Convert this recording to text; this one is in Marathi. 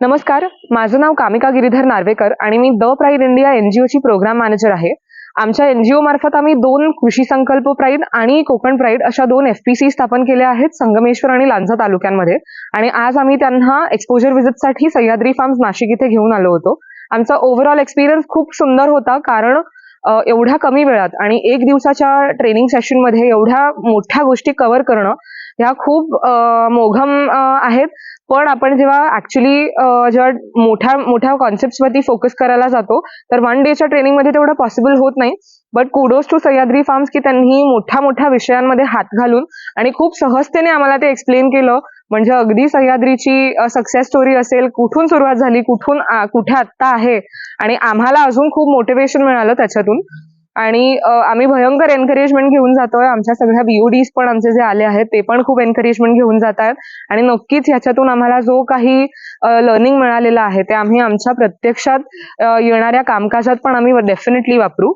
नमस्कार माझं नाव कामिका गिरीधर नार्वेकर आणि मी द प्राईड इंडिया एनजीओची प्रोग्राम मॅनेजर आहे. आमच्या एनजीओ मार्फत आम्ही दोन कृषी संकल्प प्राईड आणि कोकण प्राईड अशा दोन एफपीसी स्थापन केल्या आहेत संगमेश्वर आणि लांजा तालुक्यांमध्ये. आणि आज आम्ही त्यांना एक्सपोजर व्हिजिटसाठी सह्याद्री फार्म्स नाशिक इथे घेऊन आलो होतो. आमचा ओव्हरऑल एक्सपिरियन्स खूप सुंदर होता कारण एवढ्या कमी वेळात आणि एक दिवसाच्या ट्रेनिंग सेशनमध्ये एवढ्या मोठ्या गोष्टी कव्हर करणं ह्या खूप मोघम आहेत. पण आपण जेव्हा ऍक्च्युली जेव्हा मोठ्या मोठ्या कॉन्सेप्टवरती फोकस करायला जातो तर वन डेच्या ट्रेनिंगमध्ये तेवढं पॉसिबल होत नाही. But kudos to Sahyadri Farms की त्यांनी मोठ्या मोठ्या विषयांमध्ये हात घालून आणि खूप सहजतेने आम्हाला ते एक्सप्लेन केलं. म्हणजे अगदी सह्याद्रीची सक्सेस स्टोरी असेल कुठून सुरुवात झाली कुठून कुठे आत्ता आहे आणि आम्हाला अजून खूप मोटिवेशन मिळालं त्याच्यातून. आणि आम्ही भयंकर एनकरेजमेंट घेऊन जातोय. आमच्या सगळ्या बीओडीज पण आमचे जे आले आहेत ते पण खूप एनकरेजमेंट घेऊन जात आहेत. आणि नक्कीच ह्याच्यातून आम्हाला जो काही लर्निंग मिळालेलं आहे ते आम्ही आमच्या प्रत्यक्षात येणाऱ्या कामकाजात पण आम्ही डेफिनेटली वापरू.